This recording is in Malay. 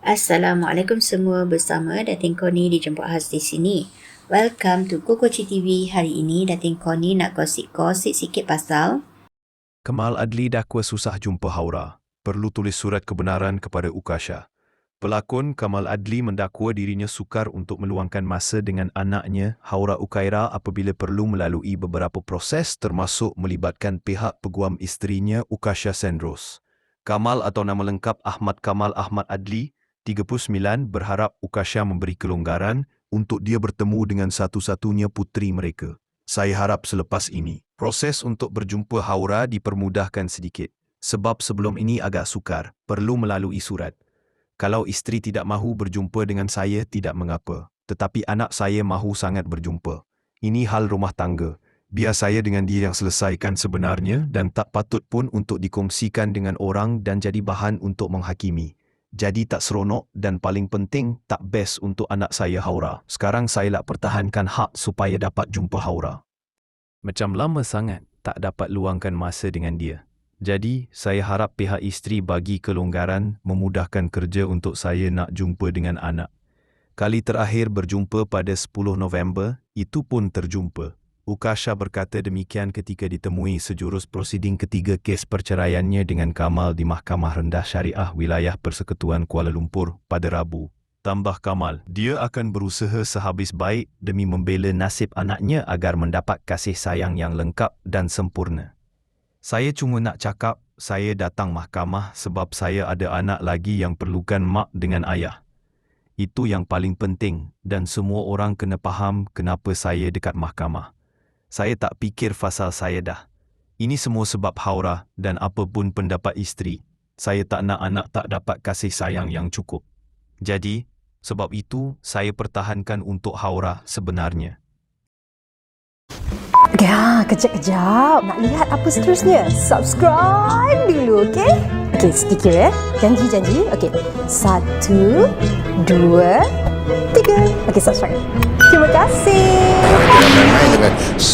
Assalamualaikum semua bersama Datin Koni dijemput khas di sini. Welcome to Kokoci TV. Hari ini Datin Koni nak gosip-gosip sikit pasal Kamal Adli dakwa susah jumpa Haura. Perlu tulis surat kebenaran kepada Ukasha. Pelakon Kamal Adli mendakwa dirinya sukar untuk meluangkan masa dengan anaknya Haura Ukaira apabila perlu melalui beberapa proses termasuk melibatkan pihak peguam isterinya Ukasha Sendros. Kamal atau nama lengkap Ahmad Kamal Ahmad Adli 39 berharap Ukasha memberi kelonggaran untuk dia bertemu dengan satu-satunya puteri mereka. Saya harap selepas ini, proses untuk berjumpa Haura dipermudahkan sedikit. Sebab sebelum ini agak sukar, perlu melalui surat. Kalau isteri tidak mahu berjumpa dengan saya, tidak mengapa. Tetapi anak saya mahu sangat berjumpa. Ini hal rumah tangga. Biar saya dengan dia yang selesaikan sebenarnya dan tak patut pun untuk dikongsikan dengan orang dan jadi bahan untuk menghakimi jadi tak seronok dan paling penting tak best untuk anak saya Haura. Sekarang saya nak pertahankan hak supaya dapat jumpa Haura. Macam lama sangat tak dapat luangkan masa dengan dia. Jadi, saya harap pihak isteri bagi kelonggaran memudahkan kerja untuk saya nak jumpa dengan anak. Kali terakhir berjumpa pada 10 November, itu pun terjumpa. Ukasha berkata demikian ketika ditemui sejurus prosiding ketiga kes perceraiannya dengan Kamal di Mahkamah Rendah Syariah Wilayah Persekutuan Kuala Lumpur pada Rabu. Tambah Kamal, dia akan berusaha sehabis baik demi membela nasib anaknya agar mendapat kasih sayang yang lengkap dan sempurna. Saya cuma nak cakap, saya datang mahkamah sebab saya ada anak lagi yang perlukan mak dengan ayah. Itu yang paling penting dan semua orang kena faham kenapa saya dekat mahkamah saya tak fikir fasal saya dah. Ini semua sebab Haura dan apapun pendapat isteri. Saya tak nak anak tak dapat kasih sayang yang cukup. Jadi, sebab itu saya pertahankan untuk Haura sebenarnya. Ya, kejap-kejap. Nak lihat apa seterusnya? Subscribe dulu, okey? Okey, sedikit ya. Janji-janji. Okey. Satu, dua, tiga. Okey, subscribe. Terima kasih.